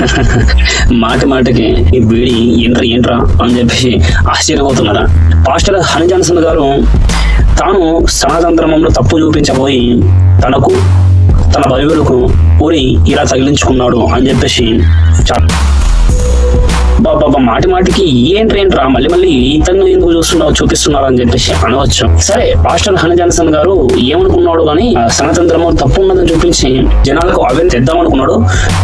మాట మాటకి ఈ వీడి ఏంట్రా ఏంట్రా అని చెప్పేసి ఆశ్చర్యపోతున్నారా పాస్టర్ హని జాన్సన్ గారు తాను సనాతన ధర్మంలో తప్పు చూపించబోయి తనకు తన బైబిల్కు ఊరి ఇలా తగిలించుకున్నాడు అని చెప్పేసి చాలా బాబా మాటి మాటికి ఏంటి ఏంట్రా? మళ్ళీ మళ్ళీ ఇతను ఎందుకు చూస్తున్నావు చూపిస్తున్నారు అని చెప్పేసి అనవచ్చు. సరే పాస్టర్ హనజాన్సన్ గారు ఏమనుకున్నాడు కానీ ఆ తప్పు ఉన్నదని చూపించి జనాలకు అవేర్ తెద్దాం అనుకున్నాడు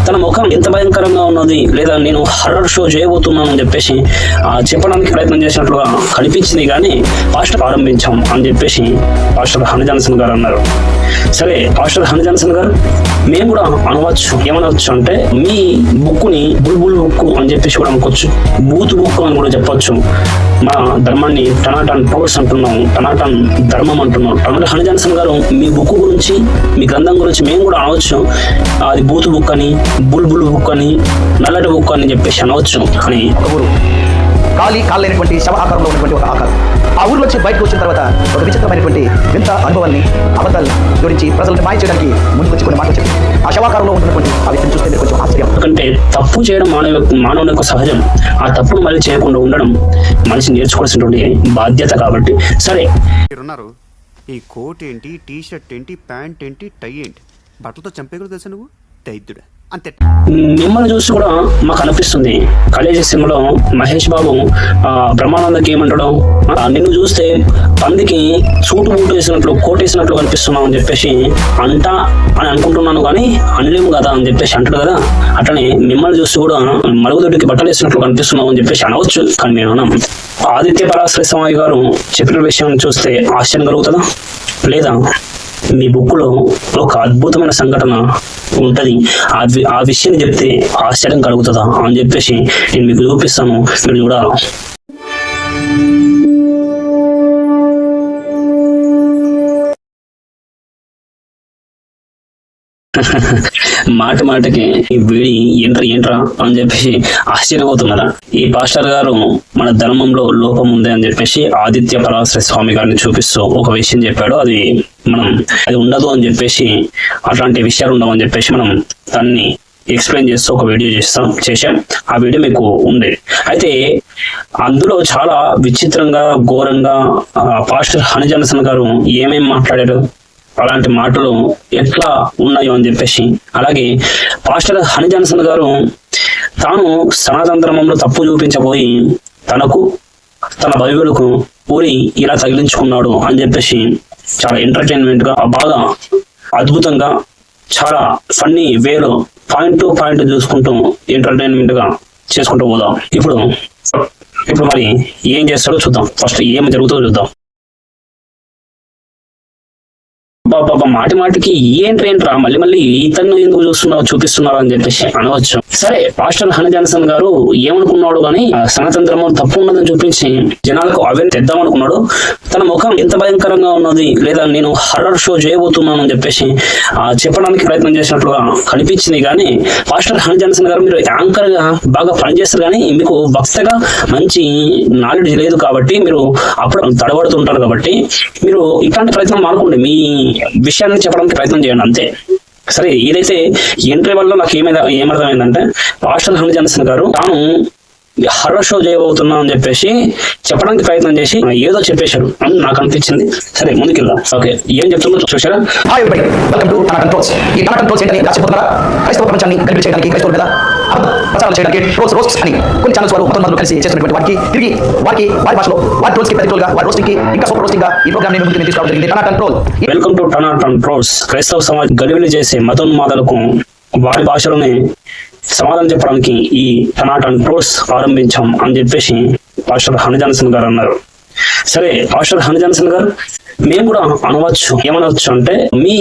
తన ముఖం ఎంత భయంకరంగా ఉన్నది లేదా నేను హర్రర్ షో చేయబోతున్నాను అని చెప్పేసి ఆ చెప్పడానికి ప్రయత్నం చేసినట్లుగా కనిపించింది కానీ పాస్టర్ ప్రారంభించాం అని చెప్పేసి పాస్టర్ హనజాన్సన్ గారు అన్నారు. సరే పాస్టర్ హనజాన్సన్ గారు మేము కూడా అనవచ్చు ఏమనవచ్చు అంటే మీ బుక్కుని బుల్బుల్ బుక్కు అని చెప్పేసి కూడా చెప్పొచ్చు. బూత్ బుక్ అని కూడా చెప్పొచ్చు. మా ధర్మాన్ని టనాటన్ పవర్స్ అంటున్నాం టనాటన్ ధర్మం అంటున్నాం టనాటన్ హనిజాన్సన్ గారు మీ బుక్ గురించి మీ గ్రంథం గురించి మేము కూడా అనవచ్చు. అది బూత్ బుక్ అని బుల్బుల్ బుక్ అని నల్లటి బుక్ అని చెప్పేసి అనవచ్చు. అని ఒకరు ఊరు ఖాళీ కాలేనటువంటి శవ ఆకారంలో ఉన్నటువంటి ఒక ఆకారం. ఆ ఊరు నుంచి బయటకు వచ్చిన తర్వాత ఒక విచిత్రమైనటువంటి వింత అనుభవాన్ని అబద్ధాలు జోడించి ప్రజలను మాయ చేయడానికి ముందుకు వచ్చి కొన్ని మాటలు చెప్పి ఆ శవాకారంలో ఉన్నటువంటి ఆ వ్యక్తిని చూస్తే మీరు కొంచెం ఆశ్చర్యం. ఎందుకంటే తప్పు చేయడం మానవ మానవుని యొక్క సహజం. ఆ తప్పును మళ్ళీ చేయకుండా ఉండడం మనిషి నేర్చుకోవాల్సినటువంటి బాధ్యత కాబట్టి. సరే. మీరున్నారు. ఈ కోట్ ఏంటి టీ షర్ట్ ఏంటి ప్యాంట్ ఏంటి టై ఏంటి? బట్టలతో చంపేయగలరు తెలుసా నువ్వు? దైద్యుడా అంతే. మిమ్మల్ని చూసి కూడా మాకు అనిపిస్తుంది. కాలేజీ సినిమాలో మహేష్ బాబు బ్రహ్మానందకి ఏమంటాడు నిన్ను చూస్తే పందికి సూటు బూటు వేసినట్లు కోట్ వేసినట్లు కనిపిస్తున్నావు అని చెప్పేసి అంటా అని అనుకుంటున్నాను కానీ అనలేము కదా అని చెప్పేసి అంటాడు కదా. అట్లనే మిమ్మల్ని చూసి కూడా మరుగుదొడ్డికి బట్టలు వేసినట్లు కనిపిస్తున్నావు అని చెప్పేసి అనవచ్చు కానీ మేము అన్నాం. ఆదిత్య పరాశ్రీ స్వామి గారు చెప్పిన విషయం చూస్తే ఆశ్చర్యం కలుగుతుందా? లేదా? మీ బుక్లో ఒక అద్భుతమైన సంఘటన ఉంటుంది. ఆ వి- ఆ విషయం చెప్తే ఆశ్చర్యం కలుగుతుందా అని చెప్పేసి నేను మీకు చూపిస్తాను. మీరు చూడాలి? మాట మాటకి ఈ వీడి ఏంట్రా ఏంట్రా అని చెప్పేసి ఆశ్చర్యపోతున్నారా ఈ పాస్టర్ గారు మన ధర్మంలో లోపం ఉంది అని చెప్పేసి ఆదిత్య పరాశ్ర స్వామి గారిని చూపిస్తూ ఒక విషయం చెప్పాడు. అది మనం అది ఉండదు అని చెప్పేసి అట్లాంటి విషయాలు ఉండవు అని చెప్పేసి మనం దాన్ని ఎక్స్ప్లెయిన్ చేస్తూ ఒక వీడియో చేస్తాం చేశాం. ఆ వీడియో మీకు ఉండే అయితే అందులో చాలా విచిత్రంగా ఘోరంగా ఆ, పాస్టర్ హనిజనసన్ గారు ఏమేమి మాట్లాడారు? అలాంటి మాటలు ఎట్లా ఉన్నాయో అని చెప్పేసి. అలాగే పాస్టర్ హని జాన్సన్ గారు తాను సనాతన ధర్మంలో తప్పు చూపించబోయి తనకు తన బైబిల్కు ఊరి ఇలా తగిలించుకున్నాడు అని చెప్పేసి చాలా ఎంటర్టైన్మెంట్గా బాగా అద్భుతంగా చాలా ఫన్నీ వేలో పాయింట్ టు పాయింట్ చూసుకుంటూ ఎంటర్టైన్మెంట్గా చేసుకుంటూ పోదాం. ఇప్పుడు ఇప్పుడు మరి ఏం చేస్తాడో చూద్దాం. ఫస్ట్ ఏం జరుగుతుందో చూద్దాం. బాబా మాటి మాటికి ఏంటి ఏంట్రా? మళ్ళీ మళ్ళీ ఇతను ఎందుకు చూస్తున్నావు చూపిస్తున్నారు అని చెప్పేసి అనవచ్చు సరే పాస్టర్ హని జాన్సన్ గారు ఏమనుకున్నాడు కానీ ఆ తప్పు ఉన్నదని చూపించి జనాలకు అవేర్ తెద్దాం అనుకున్నాడు. తన ముఖం ఎంత భయంకరంగా ఉన్నది లేదా నేను హర్రర్ షో చేయబోతున్నాను అని చెప్పేసి ఆ చెప్పడానికి ప్రయత్నం చేసినట్లుగా కనిపించింది. కానీ పాస్టర్ హని జాన్సన్ గారు మీరు యాంకర్గా బాగా పనిచేస్తారు కానీ మీకు వక్తగా మంచి నాలెడ్జ్ లేదు కాబట్టి మీరు అప్పుడు తడబడుతుంటారు కాబట్టి మీరు ఇట్లాంటి ప్రయత్నం మానుకోండి. మీ విషయాన్ని చెప్పడానికి ప్రయత్నం చేయండి అంతే. సరే ఏదైతే ఎంట్రీ వల్ల నాకు ఏమైనా ఏమర్థమైందంటే పాస్టర్ హని జాన్సన్ గారు తాను హర్ర షో చేయబోతున్నా అని చెప్పేసి చెప్పడానికి ప్రయత్నం చేసి ఏదో చెప్పేశారు అని నాకు అనిపించింది. సరే ముందుకెళ్దాం. ఓకే ఏం చెప్తున్నా చూసారా hi everybody. Welcome to controls. ఈ కంట్రోల్స్ ఏంటని రాసిపోతున్నారా క్రైస్తవ ప్రపంచాన్ని కనిపించడానికి చేయడానికి క్రైస్తవుల మీద ప్రచారాలు చేయడానికి ట్రోల్స్ రోస్ట్ అని కొన్ని ఛానల్స్ వారు మొత్తం కలిసి చేస్తున్నటువంటి వారికి తిరిగి వారికి వారి భాషలో వారి ట్రోల్స్కి ప్రతికూలుగా వారి రోస్టింగ్కి ఇంకా సూపర్ రోస్టింగ్గా ఈ ప్రోగ్రామ్ నేను ముందుకు తీసుకురావడం జరిగింది. టనా కంట్రోల్ వెల్కమ్ టు టనా కంట్రోల్స్ క్రైస్తవ సమాజ్ గలివిలి చేసే మతోన్మాదాలకు వారి భాషలోనే సమాధానం చెప్పడానికి ఈ టనా కంట్రోల్స్ ప్రారంభించాం అని చెప్పేసి పాస్టర్ హనుజాన్సన్ గారు అన్నారు. సరే పాస్టర్ హనుజాన్సన్ గారు మేము కూడా అనవచ్చు ఏమనవచ్చు అంటే మీ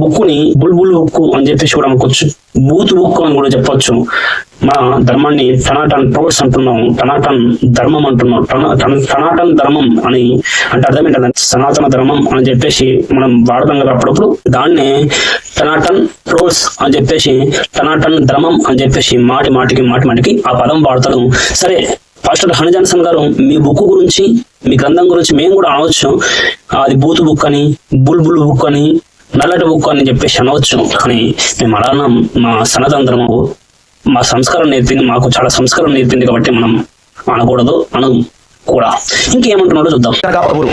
బుక్కుని బుల్బుల్ బుక్ అని చెప్పేసి కూడా అనుకోవచ్చు బూత్ బుక్ అని కూడా చెప్పొచ్చు. మా ధర్మాన్ని టనాటన్ పవర్స్ అంటున్నాం టనాటన్ ధర్మం అంటున్నాం టనాటన్ ధర్మం అని అంటే అర్థం ఏంటంటే సనాతన ధర్మం అని చెప్పేసి మనం వాడతాం కదా అప్పుడప్పుడు. దాన్నే టనాటన్ రోల్స్ అని చెప్పేసి టనాటన్ ధర్మం అని చెప్పేసి మాటి మాటికి మాటి మాటికి ఆ పదం వాడతాడు సరే పాస్టర్ హనజాన్సన్ గారు మీ బుక్ గురించి మీ గ్రంథం గురించి మేము కూడా అనవచ్చు. అది బూతు బుక్ అని బుల్బుల్ బుక్ అని నల్లటి బుక్ అని చెప్పేసి అనవచ్చు. కానీ మేము అలా మా సనాతన ధర్మం మా సంస్కారం నేర్పింది మాకు చాలా సంస్కారం నేర్పింది కాబట్టి మనం అనకూడదు అను కూడా. ఇంకేమంటున్నాడో చూద్దాం. ఊరు.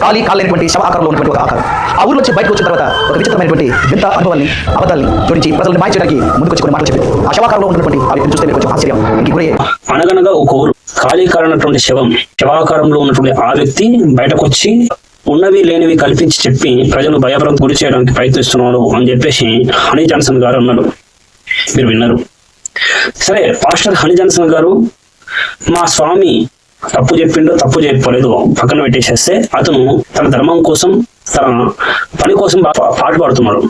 ఖాళీ కాలేనటువంటి శవ ఆకారంలో ఉన్నటువంటి ఒక ఆకారం. ఆ ఊరు నుంచి బయటకు వచ్చిన తర్వాత ఒక విచిత్రమైనటువంటి వింత అనుభవాన్ని అబద్ధాన్ని జోడించి ప్రజల్ని మాయ చేయడానికి ముందుకొచ్చి కొన్ని మాటలు చెప్పి ఆ శవాకారంలో ఉన్నటువంటి ఆ వ్యక్తిని చూస్తే మీరు కొంచెం ఆశ్చర్యం. ఇంక గురయ్యే అనగనగా ఒక ఊరు. ఖాళీ కారణటువంటి శవం శవాకారంలో ఉన్నటువంటి ఆ వ్యక్తి బయటకు వచ్చి ఉన్నవి లేనివి కల్పించి చెప్పి ప్రజలు భయభ్రాంతి గురి చేయడానికి ప్రయత్నిస్తున్నాడు అని చెప్పేసి హనీ జాన్సన్ గారు అన్నారు మీరు విన్నారు. సరే పాస్టర్ హరిజన్సన్ గారు మా స్వామి తప్పు చెప్పిండో తప్పు చెప్పలేదు. పక్కన పెట్టేసేస్తే అతను తన ధర్మం కోసం తన పని కోసం పా- పాటు పాడుతున్నాడు.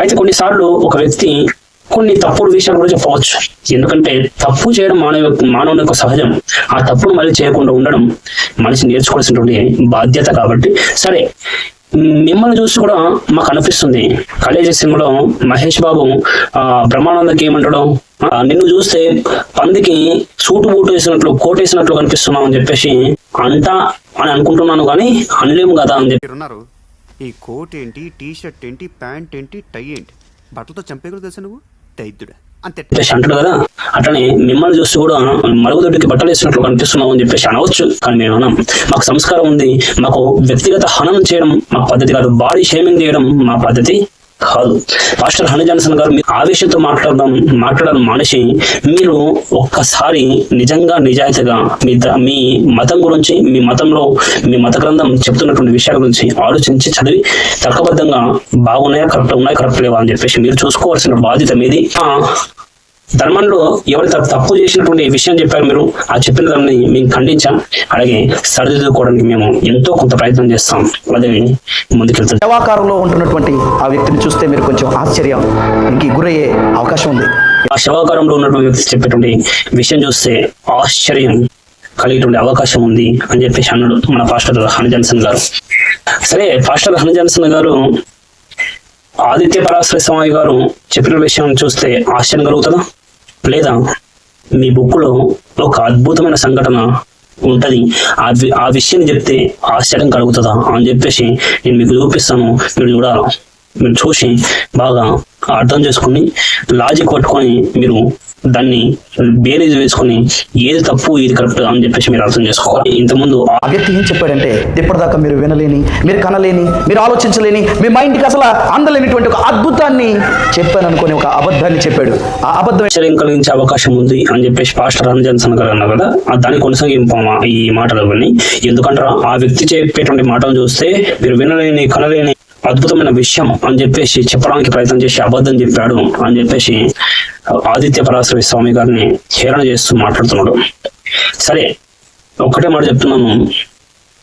అయితే కొన్నిసార్లు ఒక వ్యక్తి కొన్ని తప్పుడు విషయాలు కూడా చెప్పవచ్చు. ఎందుకంటే తప్పు చేయడం మానవ మానవుని యొక్క సహజం. ఆ తప్పును మళ్ళీ చేయకుండా ఉండడం మనిషి నేర్చుకోవాల్సినటువంటి బాధ్యత కాబట్టి. సరే మిమ్మల్ని చూసి కూడా మాకు అనిపిస్తుంది. కాలేజీ సినిమాలో మహేష్ బాబు ఆ బ్రహ్మానందకి ఏమంటాడు నిన్ను చూస్తే పందికి సూటు బూటు వేసినట్లు కోట్ వేసినట్లు కనిపిస్తున్నావు అని చెప్పేసి అంటా అని అనుకుంటున్నాను కానీ అనలేము కదా అని చెప్పి. ఉన్నారు ఈ కోట్ ఏంటి టీ షర్ట్ ఏంటి ప్యాంట్ ఏంటి టై ఏంటి? బట్టలతో చంపేయగలరు తెలుసా నువ్వు? దైద్యుడా అంతే. చెప్పేసి అంటాడు కదా. అట్లనే మిమ్మల్ని చూసి కూడా మరుగుదొడ్డికి బట్టలు వేసినట్లు కనిపిస్తున్నావు అని చెప్పేసి అనవచ్చు. కానీ మేము అనం మాకు సంస్కారం ఉంది మాకు వ్యక్తిగత హనం చేయడం మా పద్ధతి కాదు బాడీ షేమింగ్ చేయడం మా పద్ధతి కాదు. పాస్టర్ హనీ జాన్సన్ గారు మీరు ఆవేశంతో మాట్లాడడం మాట్లాడడం మానేసి మీరు ఒక్కసారి నిజంగా నిజాయితీగా మీ మీ మతం గురించి మీ మతంలో మీ మత గ్రంథం చెప్తున్నటువంటి విషయాల గురించి ఆలోచించి చదివి తర్కబద్ధంగా బాగున్నాయా కరెక్ట్ ఉన్నాయా కరెక్ట్ లేవా అని చెప్పేసి మీరు చూసుకోవాల్సిన బాధ్యత మీది. ధర్మంలో ఎవరు తప్పు చేసినటువంటి విషయం చెప్పారు మీరు ఆ చెప్పిన దాన్ని మేము ఖండించాం. అలాగే సరిదిద్దుకోవడానికి మేము ఎంతో కొంత ప్రయత్నం చేస్తాం. అదే ముందుకెళ్తుంది శవాకారంలో ఉంటున్నటువంటి ఆ వ్యక్తిని చూస్తే మీరు కొంచెం ఆశ్చర్యం. ఇంక గురయ్యే అవకాశం ఉంది. ఆ శవాకారంలో ఉన్నటువంటి వ్యక్తి చెప్పేటువంటి విషయం చూస్తే ఆశ్చర్యం కలిగేటువంటి అవకాశం ఉంది అని చెప్పేసి అన్నాడు మన పాస్టర్ హని జాన్సన్ గారు. సరే పాస్టర్ హని జాన్సన్ గారు ఆదిత్య పరాశర స్వామి గారు చెప్పిన విషయం చూస్తే ఆశ్చర్యం కలుగుతుందా? లేదా మీ బుక్లో ఒక అద్భుతమైన సంఘటన ఉంటుంది. ఆ ఆ విషయం చెప్తే ఆశ్చర్యం కలుగుతుందా అని చెప్పేసి నేను మీకు చూపిస్తాను. మీరు చూడాలి మీరు చూసి బాగా అర్థం చేసుకుని లాజిక్ పట్టుకొని మీరు దాన్ని బేరీజ్ వేసుకొని ఏది తప్పు ఏది కరెక్ట్ అని చెప్పేసి మీరు అర్థం చేసుకోవాలి. ఇంతకుముందు వ్యక్తి ఏం చెప్పాడంటే ఇప్పటిదాకా మీరు వినలేని మీరు కనలేని మీరు ఆలోచించలేని మీ మైండ్కి అసలు అందలేనిటువంటి ఒక అద్భుతాన్ని చెప్పాను అనుకుని ఒక అబద్ధాన్ని చెప్పాడు. ఆ అబద్ధం ఆశ్చర్యం కలిగించే అవకాశం ఉంది అని చెప్పేసి పాస్టర్ రామ్ జాన్సన్ గారు అన్నారు కదా. ఆ దాని కొనసాగింపు ఈ మాటలు అవన్నీ? ఎందుకంటే ఆ వ్యక్తి చెప్పేటువంటి మాటలు చూస్తే మీరు వినలేని కనలేని అద్భుతమైన విషయం అని చెప్పేసి చెప్పడానికి ప్రయత్నం చేసి అబద్ధం చెప్పాడు అని చెప్పేసి ఆదిత్య పరాశర స్వామి గారిని హేళన చేస్తూ మాట్లాడుతున్నాడు. సరే ఒక్కటే మాట చెప్తున్నాను.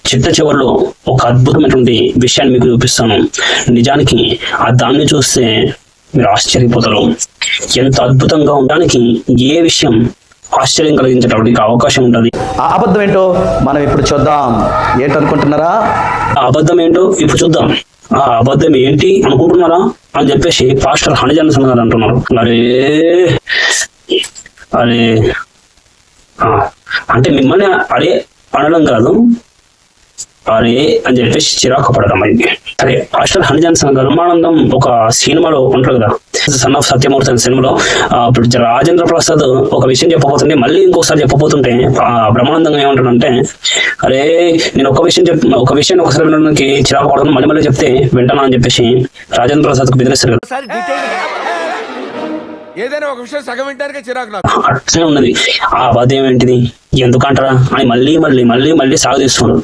చిట్ట చివరిలో ఒక అద్భుతమైనటువంటి విషయాన్ని మీకు చూపిస్తాను. నిజానికి ఆ దాన్ని చూస్తే మీరు ఆశ్చర్యపోతారు. ఎంత అద్భుతంగా ఉండడానికి ఏ విషయం ఆశ్చర్యం కలిగించేటటువంటి అవకాశం ఉంటుంది. ఆ అబద్ధం ఏంటో మనం ఇప్పుడు చూద్దాం. ఏంటనుకుంటున్నారా? ఆ అబద్ధం ఏంటో ఇప్పుడు చూద్దాం. ఆ అబద్ధం ఏంటి? అనుకుంటున్నారా? అని చెప్పేసి పాస్టర్ హనిజన్సన్ గారు అంటున్నారు. అరే అరే అంటే మిమ్మల్ని అరే అనడం కాదు. అరే అని చెప్పేసి చిరాకు పడడం అయింది సరే పాస్టర్ హనిజాన్సన్ గారు బ్రహ్మానందం ఒక సినిమాలో ఉంటారు కదా సన్ ఆఫ్ సత్యమూర్తి అనే సినిమాలో. ఇప్పుడు రాజేంద్ర ప్రసాద్ ఒక విషయం చెప్పబోతుంటే మళ్ళీ ఇంకోసారి చెప్పబోతుంటే ఆ బ్రహ్మానందం ఏమంటాడంటే అరే నేను ఒక విషయం చెప్ ఒక విషయం ఒకసారి వినడానికి చిరాకు పడడం మళ్ళీ మళ్ళీ చెప్తే వింటానా అని చెప్పేసి రాజేంద్ర ప్రసాద్కు బెదిరిస్తారు కదా. ఏదైనా ఒక విషయం సగం వింటానికే చిరాకు నాకు. అట్లనే ఉన్నది. ఆ అబద్ధం ఏంటిది? ఎందుకంటారా? అని మళ్ళీ మళ్ళీ మళ్ళీ మళ్ళీ సాగదీస్తున్నాడు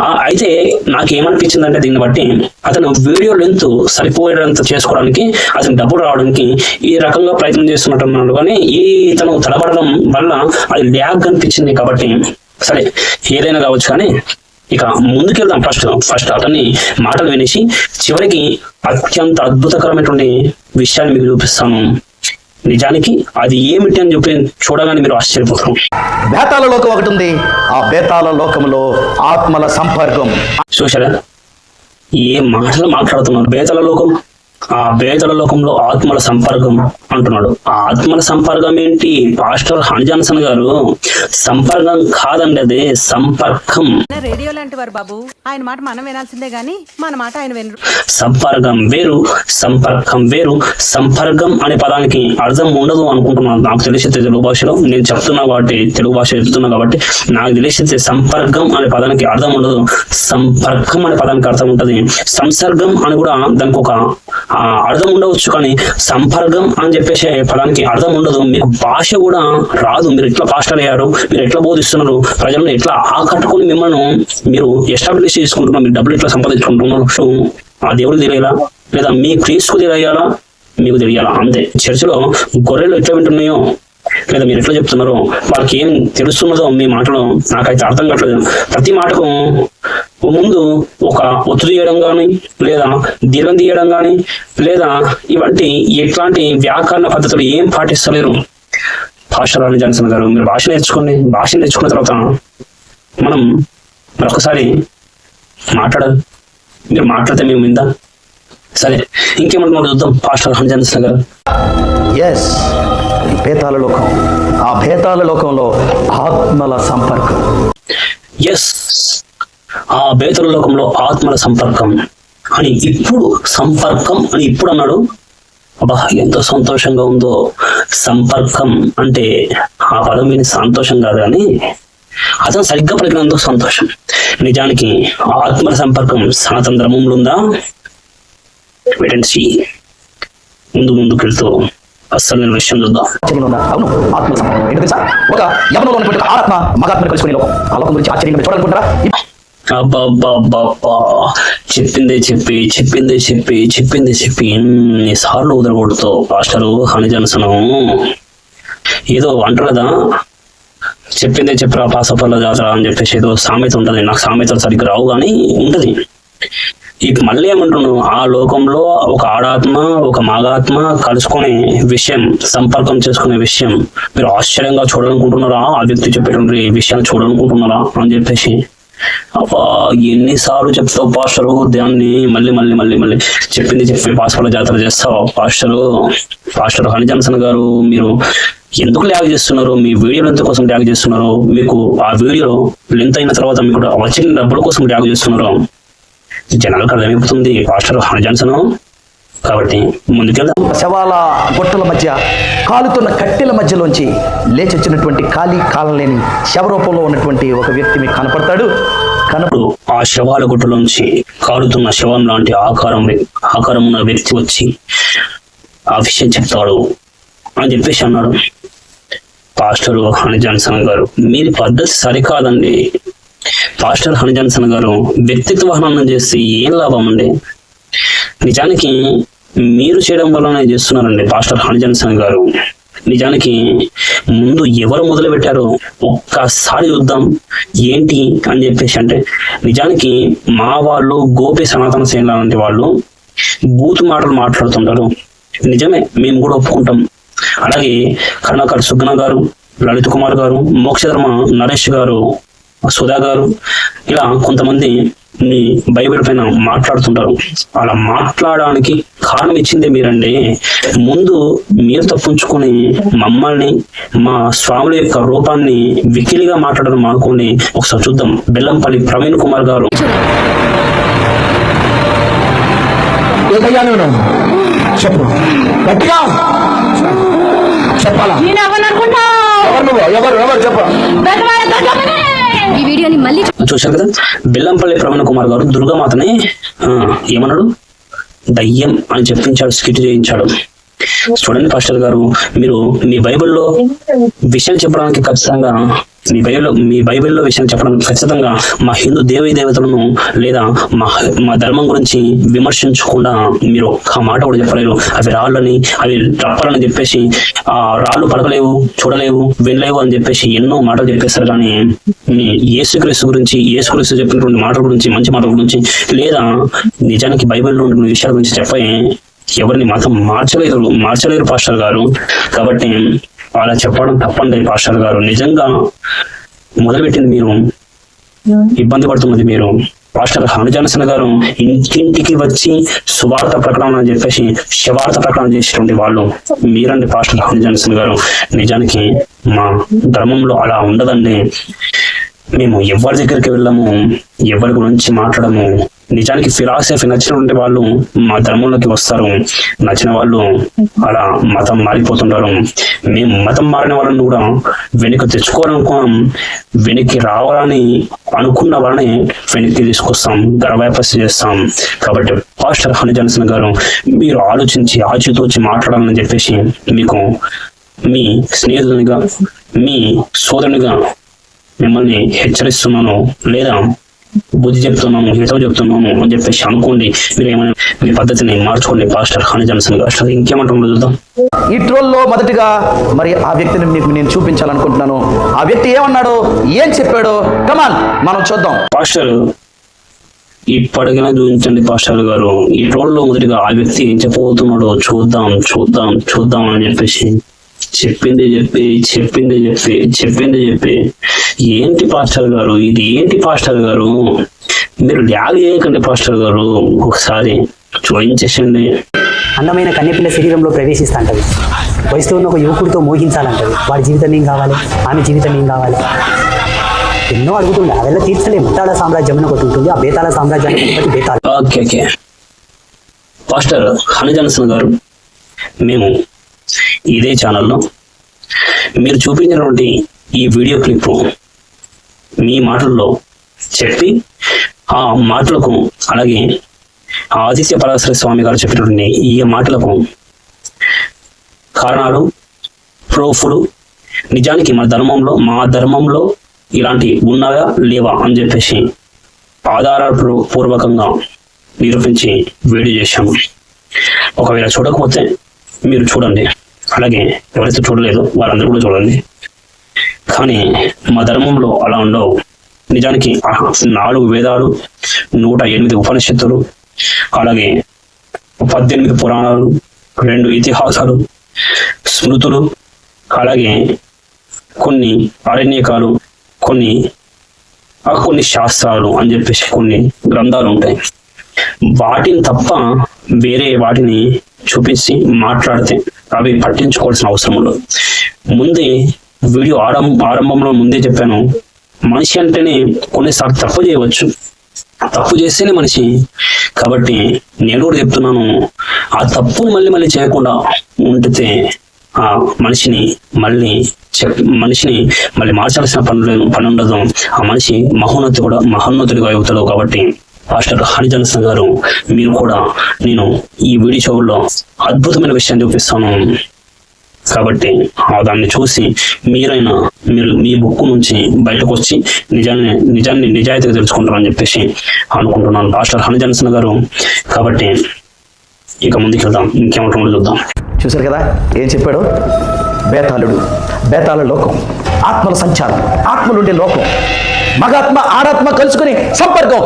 ఆ, అయితే నాకు ఏమనిపించిందంటే దీన్ని బట్టి అతను వీడియో లెంత్ సరిపోయేంత చేసుకోవడానికి అతను డబ్బులు రావడానికి ఈ రకంగా ప్రయత్నం చేస్తున్నట్టున్నాడు. కానీ ఈ ఇతను తడబడడం వల్ల అది ల్యాగ్ అనిపించింది కాబట్టి సరే ఏదైనా కావచ్చు కానీ ఇక ముందుకెళ్దాం ఫస్ట్. ఫస్ట్ అతన్ని మాటలు వినేసి చివరికి అత్యంత అద్భుతకరమైనటువంటి విషయాన్ని మీకు చూపిస్తాను. నిజానికి అది ఏమిటి అని చెప్పి చూడగానే మీరు ఆశ్చర్యపోతారు బేతాల లోకం ఒకటి ఉంది. ఆ బేతాల లోకంలో ఆత్మల సంపర్కం. చూసారా ఏ మాటలు మాట్లాడుతున్నారు బేతల లోకం? ఆ బేదల లోకంలో ఆత్మల సంపర్కం అంటున్నాడు. ఆ ఆత్మల సంపర్కం ఏంటి? పాస్టర్ హన్ జాన్సన్ గారు సంపర్కం కాదండి అదే సంపర్కం. రేడియో లాంటి వారు బాబు ఆయన మాట మనం వినాల్సిందే గాని మన మాట ఆయన వినరు. సంపర్కం వేరు సంపర్కం వేరు సంపర్కం అనే పదానికి అర్థం ఉండదు అనుకుంటున్నాను. నాకు తెలిసి తెలుగు భాషలో నేను చెప్తున్నా కాబట్టి తెలుగు భాష చెప్తున్నా కాబట్టి నాకు తెలిసి సంపర్కం అనే పదానికి అర్థం ఉండదు. సంపర్కం అనే పదానికి అర్థం ఉంటది. సంసర్గం అని కూడా దానికి ఒక అర్థం ఉండవచ్చు కానీ సంపర్కం అని చెప్పేసి పదానికి అర్థం ఉండదు. మీకు భాష కూడా రాదు. మీరు ఎట్లా పాస్టర్ అయ్యారు? మీరు ఎట్లా బోధిస్తున్నారు? ప్రజలను ఎట్లా ఆకట్టుకొని మిమ్మల్ని మీరు ఎస్టాబ్లిష్ చేసుకుంటున్నారు? మీరు డబ్బులు ఎట్లా సంపాదించుకుంటున్నారు? సో ఆ దేవుడు తెలియాలా? లేదా మీ క్రీస్తుకు తెలియాలా? మీకు తెలియాలా? అంతే. చర్చిలో గొర్రెలు ఎట్లా వింటున్నాయో లేదా మీరు ఎట్లా చెప్తున్నారో వాళ్ళకి ఏం తెలుస్తున్నదో మీ మాటలో నాకైతే అర్థం కావట్లేదు. ప్రతి మాటకు ముందు ఒక ఒత్తు తీయడం కానీ లేదా దీర్ఘం తీయడం కానీ లేదా ఇవంటి ఎట్లాంటి వ్యాకరణ పద్ధతులు ఏం పాటిస్తలేరు. భాషరాణి జాన్సన్ గారు మీరు భాష నేర్చుకోండి. భాష నేర్చుకున్న తర్వాత మనం మరొకసారి మాట్లాడాలి మీరు మాట్లాడితే మేము విందా. సరే ఇంకేమంటున్నారు చూద్దాం. పాస్టర్ హన్ జాన్సన్ గారు. ఎస్ భేతాల లోకం. ఆ భేతాల లోకంలో ఆత్మల సంపర్కం. ఎస్ ఆ భేతల లోకంలో ఆత్మల సంపర్కం అని ఇప్పుడు సంపర్కం అని ఇప్పుడు అన్నాడు. అబ్బా ఎంతో సంతోషంగా ఉందో. సంపర్కం అంటే ఆ పదం విని సంతోషం కాదు కానీ అతను సరిగ్గా పలికినందుకు సంతోషం. నిజానికి ఆత్మల సంపర్కం సనాతన ధర్మంలో ఉందా? వెటెన్సీ ముందు ముందుకు అస్సలు నేను విషయం చూద్దాం. అవును ఏంటో తెలుసా? ఒక యవనంలో ఉన్నటువంటి ఆత్మ మగాత్మను కలుసుకునే లోకం. ఆ లోకం గురించి ఆశ్చర్యంగా చూడాలనుకుంటారా అబ్బబ్బబ్బబ్బా. చెప్పిందే చెప్పి చెప్పిందే చెప్పి చెప్పిందే చెప్పి ఎన్నిసార్లు వదలకూడదు పాస్టరు హని జన్సను. ఏదో అంటారు కదా చెప్పిందే చెప్పరా పాసపల్ల జాతర అని చెప్పేసి ఏదో సామెత ఉంటది. నాకు సామెతలు సరిగ్గా రావు కానీ ఉంటది. ఇక మళ్ళీ ఏమంటున్నాను ఆ లోకంలో ఒక ఆడాత్మ ఒక మగాత్మ కలుసుకునే విషయం సంపర్కం చేసుకునే విషయం. మీరు ఆశ్చర్యంగా చూడాలనుకుంటున్నారా? ఆ వ్యక్తి చెప్పేటువంటి విషయాన్ని చూడాలనుకుంటున్నారా? అని చెప్పేసి అబ్బా ఎన్నిసార్లు చెప్తావు పాస్టరు దాన్ని మళ్ళీ మళ్ళీ మళ్ళీ మళ్ళీ. చెప్పింది చెప్పి పాస్పర్ల జాతర చేస్తావు పాస్టరు? పాస్టర్ హనిజాన్సన్ గారు మీరు ఎందుకు ల్యాగ్ చేస్తున్నారు? మీ వీడియోలు ఎందుకోసం కోసం ల్యాగ్ చేస్తున్నారు? మీకు ఆ వీడియో లెంత్ అయిన తర్వాత మీకు వచ్చిన డబ్బుల కోసం ల్యాగ్ చేస్తున్నారు? జనాలకు అర్థమైపోతుంది పాస్టర్ హని జాన్సన్. కాబట్టి ముందుకెళ్దాం. శవాల గొట్టల మధ్య కాలుతున్న కట్టెల మధ్యలోంచి లేచొచ్చినటువంటి ఖాళీ కాలం లేని శవరూపంలో ఉన్నటువంటి ఒక వ్యక్తి మీకు కనపడతాడు. కనపడు ఆ శవాల గుట్టలోంచి కారుతున్న శవం లాంటి ఆకారం ఆకారం ఉన్న వ్యక్తి వచ్చి ఆ విషయం చెప్తాడు. అని చెప్పేసి అన్నాడు. పాస్టర్ హని జాన్సన్ గారు మీది పద్ధతి సరికాదండి. పాస్టర్ హనిజాన్సన్ గారు వ్యక్తిత్వ హననం చేస్తే ఏం లాభం అండి? నిజానికి మీరు చేయడం వల్లనే చేస్తున్నారండి పాస్టర్ హనిజాన్సన్ గారు. నిజానికి ముందు ఎవరు మొదలు పెట్టారో ఒక్కసారి చూద్దాం. ఏంటి అని చెప్పేసి అంటే నిజానికి మా వాళ్ళు గోపి సనాతన సేన లాంటి వాళ్ళు బూత్ మాటలు మాట్లాడుతుంటారు. నిజమే మేము కూడా ఒప్పుకుంటాం. అలాగే కరుణాకర్ సుగ్న గారు లలిత్ కుమార్ గారు మోక్షధర్మ నరేష్ గారు సుధా గారు ఇలా కొంతమంది మీ బైబిల్ పైన మాట్లాడుతుంటారు. అలా మాట్లాడడానికి కారణం ఇచ్చిందే మీరండి ముందు మీరు తప్పించుకొని మమ్మల్ని మా స్వాముల యొక్క రూపాన్ని వికిలిగా మాట్లాడడం మానుకోండి. ఒకసారి చూద్దాం. బెల్లంపల్లి ప్రవీణ్ కుమార్ గారు. చెప్పు. గట్టిగా. చెప్పాలా? ఎవరు ఎవరు? ఎవరు? చెప్పు. ఈ వీడియోని మళ్ళీ చూశారు కదా? బెల్లంపల్లి ప్రవీణ్ కుమార్ గారు దుర్గామాతని ఆ, ఏమన్నాడు? దయ్యం అని చెప్పించాడు స్కిట్ చేయించాడు. చూడండి పాస్టర్ గారు మీరు మీ బైబిల్లో విషయం చెప్పడానికి ఖచ్చితంగా మీ బైబిల్లో మీ బైబిల్లో విషయం చెప్పడం ఖచ్చితంగా మా హిందూ దేవీ దేవతలను లేదా మా మా ధర్మం గురించి విమర్శించకుండా మీరు ఒక్క మాట కూడా చెప్పలేరు. అవి రాళ్ళని అవి రప్పాలని చెప్పేసి ఆ రాళ్ళు పడకలేవు చూడలేవు వినలేవు అని చెప్పేసి ఎన్నో మాటలు చెప్పేస్తారు కానీ మీ యేసుక్రీస్తు గురించి యేసుక్రీస్తు చెప్పినటువంటి మాటల గురించి మంచి మాటల గురించి లేదా నిజానికి బైబిల్లో ఉన్న విషయాల గురించి చెప్పే ఎవరిని మాత్రం మార్చలేరు మార్చలేరు పాస్టర్ గారు. కాబట్టి అలా చెప్పడం తప్పండి పాస్టర్ గారు. నిజంగా మొదలుపెట్టింది మీరు. ఇబ్బంది పడుతున్నది మీరు. పాస్టర్ హనుజానసన్ గారు ఇంటింటికి వచ్చి సువార్త ప్రకటన అని చెప్పేసి శివార్త ప్రకటన చేసేటువంటి వాళ్ళు మీరండి పాస్టర్ హనుజానసన్ గారు. నిజానికి మా ధర్మంలో అలా ఉండదండి. మేము ఎవరి దగ్గరికి వెళ్ళము? ఎవరి గురించి మాట్లాడము? నిజానికి ఫిలాసఫీ నచ్చినటువంటి వాళ్ళు మా ధర్మంలోకి వస్తారు. నచ్చిన వాళ్ళు అలా మతం మారిపోతుంటారు. మేము మతం మారిన వాళ్ళని కూడా వెనక్కి తెచ్చుకోవాలనుకున్నాం వెనక్కి రావాలని అనుకున్న వాళ్ళని వెనక్కి తీసుకొస్తాం గర్వపస్ చేస్తాం. కాబట్టి పాస్టర్ హనిజాన్సన్ గారు మీరు ఆలోచించి ఆచితూచి మాట్లాడాలని చెప్పేసి మీకు మీ స్నేహితునిగా మీ సోదరునిగా మిమ్మల్ని హెచ్చరిస్తున్నాను. లేదా బుద్ధి చెప్తున్నాను హితవు చెప్తున్నాను అని చెప్పేసి అనుకోండి మీరు ఏమైనా మీ పద్ధతిని మార్చుకోండి పాస్టర్ హని జాన్సన్ గారు. అసలు ఇంకేమంటారు చూద్దాం. ఈ ట్రోల్లో మొదటిగా మరి ఆ వ్యక్తిని మీకు నేను చూపించాలనుకుంటున్నాను. ఆ వ్యక్తి ఏమన్నాడు? ఏం చెప్పాడు? కమాన్ మనం చూద్దాం. పాస్టర్ ఇప్పటికైనా చూపించండి పాస్టర్ గారు. ఈ రోడ్లో మొదటిగా ఆ వ్యక్తి ఏం చెప్పబోతున్నాడో చూద్దాం చూద్దాం చూద్దాం అని చెప్పేసి చెప్పింది చెప్పి చెప్పింది చెప్పి చెప్పింది చెప్పి. ఏంటి పాస్టర్ గారు? ఇది ఏంటి పాస్టర్ గారు? మీరు ల్యాగ్ చేయకండి పాస్టర్ గారు. ఒకసారి చూపించేసండి అందమైన కన్యపిల్ల శరీరంలో ప్రవేశిస్తాంటది. వయసులో ఉన్న ఒక యువకుడితో మోహించాలంటది. వాడి జీవితం ఏం కావాలి? ఆమె జీవితం ఏం కావాలి? ఎన్నో అడుగుతుంది అవెల్ల తీర్చలే. ముత్తాల సామ్రాజ్యం అని ఒకటి ఉంటుంది. ఆ బేతాళ సామ్రాజ్యాన్ని బేతాళ. Okay okay. పాస్టర్ హనుజనసన్ గారు మేము ఇదే ఛానల్లో మీరు చూపించినటువంటి ఈ వీడియో క్లిప్ మీ మాటల్లో చెప్పి ఆ మాటలకు అలాగే ఆదిత్య పరాశర స్వామి గారు చెప్పినటువంటి ఈ మాటలకు కారణాలు ప్రూఫ్లు నిజానికి మన ధర్మంలో మా ధర్మంలో ఇలాంటి ఉన్నాయా లేవా అని చెప్పేసి ఆధార పూర్వకంగా నిరూపించి వీడియో చేశాము. ఒకవేళ చూడకపోతే మీరు చూడండి. అలాగే ఎవరైతే చూడలేదు వారందరూ కూడా చూడండి. కానీ మా ధర్మంలో అలా ఉండవు. నిజానికి నాలుగు వేదాలు నూట ఎనిమిది ఉపనిషత్తులు అలాగే పద్దెనిమిది పురాణాలు రెండు ఇతిహాసాలు స్మృతులు అలాగే కొన్ని అరణ్యకాలు కొన్ని కొన్ని శాస్త్రాలు అని చెప్పేసి కొన్ని గ్రంథాలు ఉంటాయి. వాటిని తప్ప వేరే వాటిని చూపించి మాట్లాడితే అవి పట్టించుకోవాల్సిన అవసరం ఉండదు. ముందే వీడియో ఆరంభ ఆరంభంలో ముందే చెప్పాను మనిషి అంటేనే కొన్నిసార్లు తప్పు చేయవచ్చు. తప్పు చేస్తేనే మనిషి. కాబట్టి నేను కూడా చెప్తున్నాను ఆ తప్పును మళ్ళీ మళ్ళీ చేయకుండా ఉంటే ఆ మనిషిని మళ్ళీ చెప్ మనిషిని మళ్ళీ మార్చాల్సిన పని పని ఉండదు ఆ మనిషి మహోన్నతి కూడా మహోన్నతుడిగా అవుతాడు కాబట్టి పాస్టర్ హరిజనసన్ గారు మీరు కూడా నేను ఈ వీడియో షోలో అద్భుతమైన విషయాన్ని చూపిస్తాను. కాబట్టి ఆ దాన్ని చూసి మీరైనా మీరు మీ బుక్ నుంచి బయటకు వచ్చి నిజాన్ని నిజాన్ని నిజాయితీగా తెలుసుకుంటారని చెప్పేసి అనుకుంటున్నాను పాస్టర్ హరిజనసన్ గారు కాబట్టి ఇక ముందుకు వెళ్దాం ఇంకేమంటుందో చూద్దాం. చూశారు కదా ఏం చెప్పాడు? బేతాళుడు బేతాళ లోకం ఆత్మల సంచారం ఆత్మలుండే లోకం. మగాత్మ ఆడాత్మ కలుసుకుని సంపర్కం.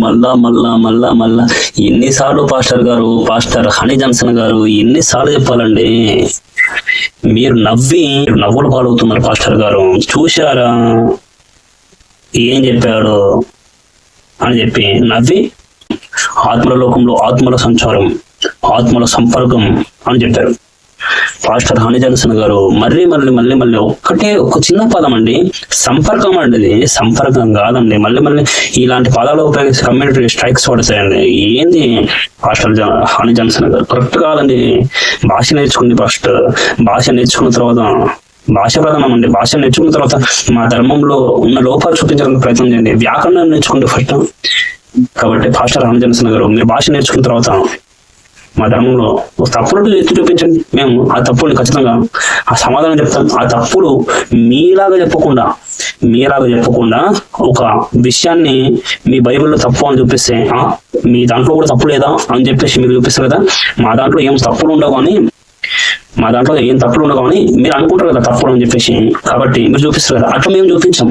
మళ్ళా మళ్ళా మళ్ళా మళ్ళా ఎన్నిసార్లు పాస్టర్ గారు పాస్టర్ హనీ జాన్సన్ గారు ఎన్నిసార్లు చెప్పాలండి? మీరు నవ్వి నవ్వులు పాడవుతున్నారు పాస్టర్ గారు. చూశారా? ఏం చెప్పాడు? అని చెప్పి నవ్వి ఆత్మల లోకంలో ఆత్మల సంచారం ఆత్మల సంపర్కం అని చెప్పారు. పాస్టర్ హనీ జాన్సన్ గారు మళ్ళీ మళ్ళీ మళ్ళీ మళ్ళీ ఒక్కటే ఒక చిన్న పదం అండి. సంపర్కం అండి. ఇది సంపర్కం కాదండి. మళ్ళీ మళ్ళీ ఇలాంటి పదాలు ఉపయోగించి కమ్యూనిటీ స్ట్రైక్స్ పడతాయండి. ఏంది పాస్టర్ హాని జాన్సన్ గారు? కరెక్ట్ కాదండి. భాష నేర్చుకుంది ఫస్ట్. భాష నేర్చుకున్న తర్వాత భాష ప్రధానం అండి. భాష నేర్చుకున్న తర్వాత మా ధర్మంలో ఉన్న లోపాలు చూపించడానికి ప్రయత్నం చేయండి. వ్యాకరణం నేర్చుకుంటే ఫస్ట్. కాబట్టి పాస్టర్ హనీ జాన్సన్ గారు మీరు భాష నేర్చుకున్న తర్వాత మా ధర్మంలో ఒక తప్పులు ఎత్తి చూపించండి. మేము ఆ తప్పులను ఖచ్చితంగా ఆ సమాధానం చెప్తాం. ఆ తప్పులు మీలాగా చెప్పకుండా మీలాగా చెప్పకుండా ఒక విషయాన్ని మీ బైబిల్లో తప్పు అని చూపిస్తే మీ దాంట్లో కూడా తప్పు లేదా అని చెప్పేసి మీరు చూపిస్తారు కదా. మా దాంట్లో ఏం తప్పులు ఉండవు కానీ మా దాంట్లో ఏం తప్పులు ఉండవు కానీ మీరు అనుకుంటారు కదా తప్పులు అని చెప్పేసి. కాబట్టి మీరు చూపిస్తారు కదా. అట్లా మేము చూపించాం.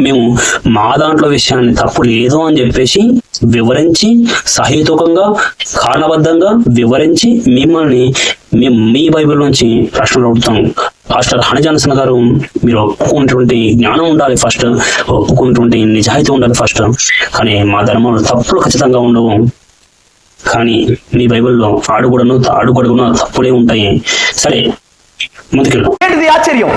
మేము మా దాంట్లో విషయాన్ని తప్పు లేదు అని చెప్పేసి వివరించి సహేతుకంగా కారణబద్ధంగా వివరించి మిమ్మల్ని మేము మీ బైబిల్ నుంచి ప్రశ్నలు అడుగుతాం. పాస్టర్ హనజాన్సన్ గారు మీరు ఒప్పుకున్నటువంటి జ్ఞానం ఉండాలి ఫస్ట్. ఒప్పుకున్నటువంటి నిజాయితీ ఉండాలి ఫస్ట్. కానీ మా ధర్మంలో తప్పులు ఖచ్చితంగా ఉండవు. కానీ మీ బైబిల్లో ఆడుగొడను ఆడుగొడగున తప్పులే ఉంటాయి. సరే ముందుకెళ్ళు. ఆశ్చర్యం?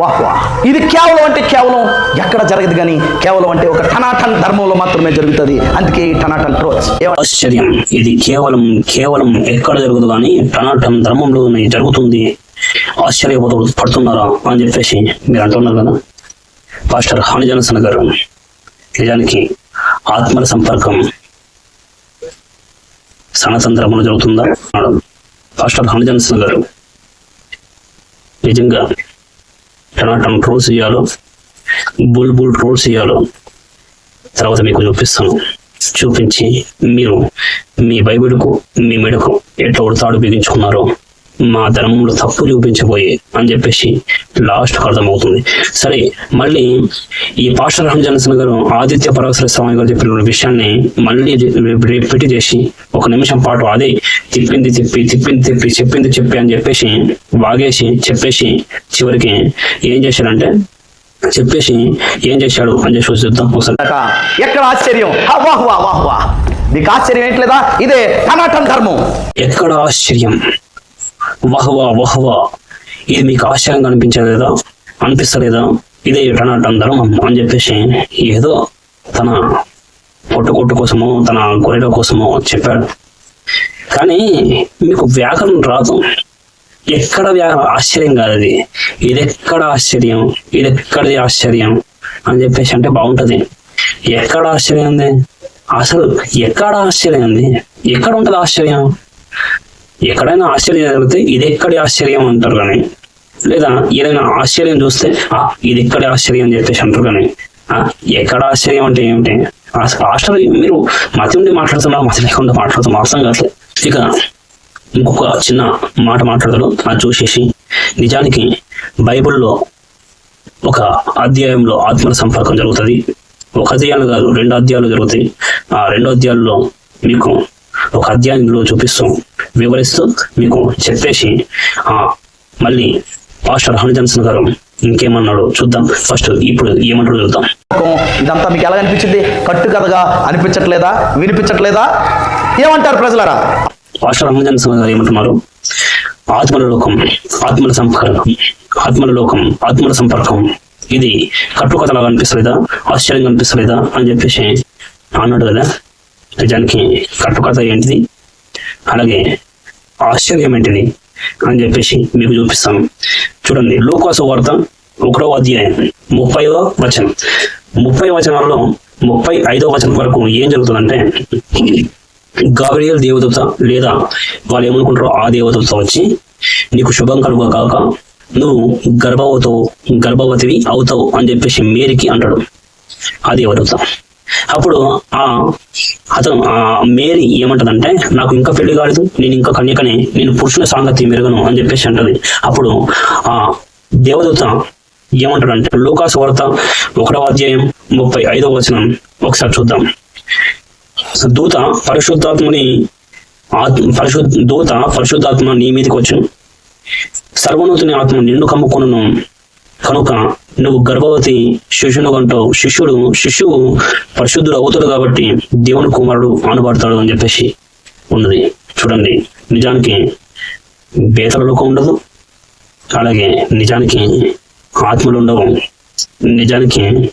వాహ్ వాహ్. ఇది కేవలం అంటే కేవలం ఎక్కడ జరగదు కానీ కేవలం అంటే ఒక టనాటన్ ధర్మంలో మాత్రమే జరుగుతుంది. అందుకే ఈ టనాటన్ ట్రోచ్ ఆశ్చర్యం. ఇది కేవలం కేవలం ఎక్కడ జరగదు కానీ టనాటన్ ధర్మంలోనే జరుగుతుంది. ఆశ్చర్యపోతూ పడుతున్నారా అని చెప్పేసి మీరు అంటున్నారు కదా. పాస్టర్ హానిజనసన్ గారు నిజానికి ఆత్మల సంపర్కం సనాతన ధర్మంలో జరుగుతుందా? పాస్టర్ హానిజనసన్ గారు నిజంగా టనాటం ట్రోల్స్ చేయాలో బుల్ బుల్ ట్రోల్స్ చేయాలో. తర్వాత మీకు చూపిస్తాను. చూపించి మీరు మీ బైబిల్కు మీ మెడకు ఎట్లా ఉడతాడు బిగించుకున్నారో. మా ధర్మంలో తప్పు చూపించబోయే అని చెప్పేసి లాస్ట్ అర్థమవుతుంది. సరే మళ్ళీ ఈ పాస్టర్ రంజాన్సన్ గారు ఆదిత్య పరాశర స్వామి గారు చెప్పిన విషయాన్ని మళ్ళీ రిపీట్ చేసి ఒక నిమిషం పాటు అదే తిప్పింది తిప్పి తిప్పింది తిప్పి చెప్పింది చెప్పి అని చెప్పేసి వాగేసి చెప్పేసి చివరికి ఏం చేశాడంటే చెప్పేసి ఏం చేశాడు అని చెప్పి చూద్దాం ఒకసారి. ఎక్కడ ఆశ్చర్యం? నీకు ఆశ్చర్యం ఏంట్లేదా ఇదే టనాటన్ ధర్మం. ఎక్కడ ఆశ్చర్యం? వహవా వహవా. ఇది మీకు ఆశ్చర్యంగా అనిపించలేదా? అనిపిస్తలేదా? ఇదే టనాటం ధర్మం అని చెప్పేసి ఏదో తన పొట్టుకొట్టు కోసమో తన గొర్రెల కోసమో చెప్పాడు. కానీ మీకు వ్యాకరణం రాదు. ఎక్కడ వ్యా ఆశ్చర్యం కాదు అది. ఇది ఎక్కడ ఆశ్చర్యం? ఇది ఎక్కడిది ఆశ్చర్యం? అని చెప్పేసి అంటే బాగుంటది. ఎక్కడ ఆశ్చర్యం ఉంది? అసలు ఎక్కడ ఆశ్చర్యం ఉంది? ఎక్కడ ఉంటుంది ఆశ్చర్యం? ఎక్కడైనా ఆశ్చర్యం జరిగితే ఇది ఎక్కడి ఆశ్చర్యం అంటారు కానీ లేదా ఏదైనా ఆశ్చర్యం చూస్తే "ఆ, ఇది ఎక్కడి ఆశ్చర్యం చేస్తే చెప్పేసి అంటారు కానీ "ఆ, ఎక్కడ ఆశ్చర్యం అంటే ఏమిటి? ఆశ్చర్యం మీరు మతి ఉండి మాట్లాడుతున్నారు మతి లేకుండా మాట్లాడుతున్నారు అర్థం కావట్లేదు ఇక ఇంకొక చిన్న మాట మాట్లాడతాడు. అది చూసేసి నిజానికి బైబిల్లో ఒక అధ్యాయంలో ఆత్మల సంపర్కం జరుగుతుంది. ఒక అధ్యాయాలు కాదు రెండు అధ్యాయాలు జరుగుతాయి. ఆ రెండు అధ్యాయంలో మీకు ఒక అధ్యాయంలో చూపిస్తాం. వివరిస్తూ మీకు చెప్పేసి ఆ మళ్ళీ పాస్టర్ హనుజన్సన్ గారు ఇంకేమన్నాడు చూద్దాం. ఫస్ట్ ఇప్పుడు ఏమంటాడు చూద్దాం. ఇదంతా మీకు ఎలా అనిపించింది? కట్టు కథగా అనిపించట్లేదా? వినిపించట్లేదా? ఏమంటారు ప్రజలరా? పాస్టర్ హనుజన్సన్ గారు ఏమంటున్నారు? ఆత్మల లోకం ఆత్మల సంపర్కం ఆత్మల లోకం ఆత్మల సంపర్కం. ఇది కట్టుకథలాగా అనిపిస్తలేదా? ఆశ్చర్యంగా అనిపిస్తలేదా? అని చెప్పేసి అన్నాడు కదా. నిజానికి కట్టుకథ ఏంటిది? అలాగే ఆశ్చర్యం ఏంటిది? అని చెప్పేసి మీకు చూపిస్తాను. చూడండి లోకాసు వార్త ఒకటో అధ్యాయం ముప్పైవ వచనం. ముప్పై వచనాల్లో ముప్పై ఐదో వచనం వరకు ఏం జరుగుతుందంటే గాబ్రియల్ దేవదూత లేదా వాళ్ళు ఏమనుకుంటారో ఆ దేవదూత వచ్చి నీకు శుభం కలుగు కాక నువ్వు గర్భవతో గర్భవతివి అవుతావు అని చెప్పేసి మేరీకి అంటాడు ఆ దేవదూత. అప్పుడు ఆ అతను ఆ మేరీ ఏమంటదంటే నాకు ఇంకా పెళ్ళి కాలేదు నేను ఇంకా కన్యకనే నేను పురుషుల సాంగత్యం మెరుగను అని చెప్పేసి అంటది. అప్పుడు ఆ దేవదూత ఏమంటాడంటే లూకాస్ వార్త ఒకటవ అధ్యాయం ముప్పై ఐదవ వచనం. ఒకసారి చూద్దాం. దూత పరిశుద్ధాత్మని ఆత్మ పరిశుద్ధ దూత పరిశుద్ధాత్మ నీ మీదకి వచ్చు సర్వనూతని ఆత్మ నిన్ను కమ్ముకును కనుక నువ్వు గర్భవతి శిష్యును అంటావు శిష్యుడు శిష్యువు పరిశుద్ధుడు అవుతాడు కాబట్టి దేవుని కుమారుడు ఆనబడతాడు అని చెప్పేసి ఉన్నది. చూడండి నిజానికి బేతల ఉండదు. అలాగే నిజానికి ఆత్మలు ఉండవు. నిజానికి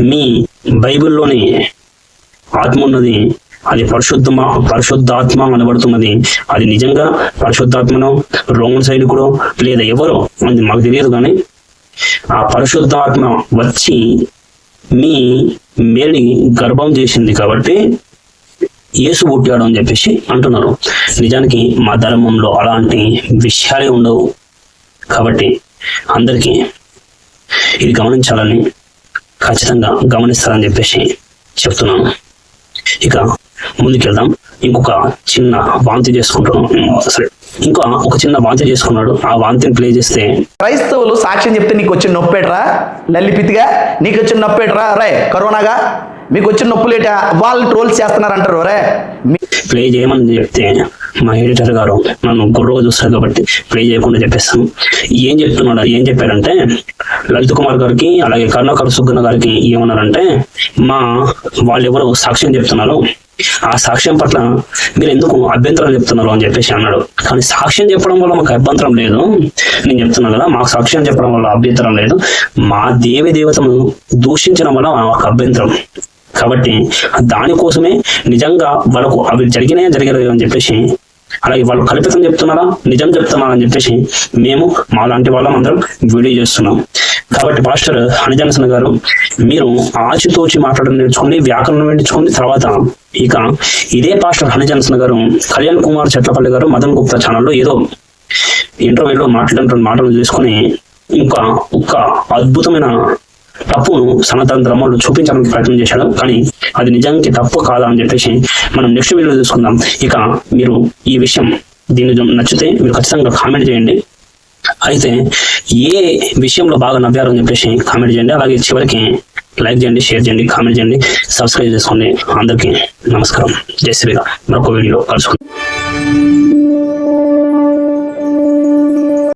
మీ బైబిల్లోని ఆత్మ ఉన్నది అది పరిశుద్ధమా పరిశుద్ధాత్మ అనబడుతున్నది. అది నిజంగా పరిశుద్ధాత్మనో రోమన్ సైనికుడో లేదా ఎవరో అది మాకు తెలియదు కానీ ఆ పరిశుద్ధాత్మ వచ్చి మీ మేని గర్భం చేసింది కాబట్టి యేసు పుట్టాడు అని చెప్పేసి అంటున్నారు. నిజానికి మా ధర్మంలో అలాంటి విషయాలే ఉండవు. కాబట్టి అందరికీ ఇది గమనించాలని ఖచ్చితంగా గమనిస్తారని చెప్పేసి చెప్తున్నాను. ఇక ముందుకెళ్దాం. ఇంకొక చిన్న వాంతి చేసుకుంటున్నాం సరే. ఇంకా ఒక చిన్న వాంతి చేసుకున్నాడు. ఆ వాంతిని ప్లే చేస్తే క్రైస్తవులు సాక్ష్యం చెప్తే నీకు వచ్చిన నొప్పేట్రా? లల్లిపితిగా నీకు వచ్చిన నొప్పేట్రా? రే కరోనాగా? మీకు వచ్చిన నొప్పులేట? వాళ్ళు ట్రోల్స్ చేస్తున్నారంటారు రే. మీ- ప్లే చేయమని చెప్తే మా ఎడిటర్ గారు నన్ను గుర్రగా చూస్తారు కాబట్టి ప్లే చేయకుండా చెప్పేస్తాను. ఏం చెప్తున్నాడు? ఏం చెప్పారంటే లలిత్ కుమార్ గారికి అలాగే కరుణాకర్ సుగ్గన్న గారికి ఏమన్నారంటే మా వాళ్ళు ఎవరు సాక్ష్యం చెప్తున్నారు ఆ సాక్ష్యం పట్ల మీరు ఎందుకు అభ్యంతరం చెప్తున్నారు అని చెప్పేసి అన్నాడు. కానీ సాక్ష్యం చెప్పడం వల్ల మాకు అభ్యంతరం లేదు. నేను చెప్తున్నాను కదా మాకు సాక్ష్యం చెప్పడం వల్ల అభ్యంతరం లేదు. మా దేవి దేవతను దూషించడం వల్ల మాకు అభ్యంతరం. కాబట్టి దానికోసమే నిజంగా వాళ్ళకు అవి జరిగినాయా జరగలేదు అని చెప్పేసి అలాగే వాళ్ళు కల్పితం చెప్తున్నారా నిజం చెప్తున్నారా అని చెప్పేసి మేము మా లాంటి వాళ్ళం అందరం వీడియో చేస్తున్నాం. కాబట్టి పాస్టర్ హనిజనసన్ గారు మీరు ఆచితోచి మాట్లాడడం నేర్చుకోండి వ్యాకరణం నేర్చుకోండి తర్వాత ఇక ఇదే పాస్టర్ హనిజనసన్ గారు కళ్యాణ్ కుమార్ చెట్లపల్లి గారు మదన్ గుప్తా ఛానల్లో ఏదో ఇంటర్వ్యూలో మాట్లాడినటువంటి మాటలు తీసుకొని ఇంకా ఒక అద్భుతమైన తప్పును సనాతన ధర్మంలో చూపించడానికి ప్రయత్నం చేశాడు. కానీ అది నిజానికి తప్పు కాదా అని చెప్పేసి మనం నెక్స్ట్ వీడియో చూసుకుందాం. ఇక మీరు ఈ విషయం దీన్ని నచ్చితే మీరు ఖచ్చితంగా కామెంట్ చేయండి. అయితే ఏ విషయంలో బాగా నవ్వారు అని చెప్పేసి కామెంట్ చేయండి. అలాగే చివరికి లైక్ చేయండి షేర్ చేయండి కామెంట్ చేయండి సబ్స్క్రైబ్ చేసుకోండి. అందరికీ నమస్కారం. జై శ్రీరామ్. మరొక వీడియో కలుసుకుందాం.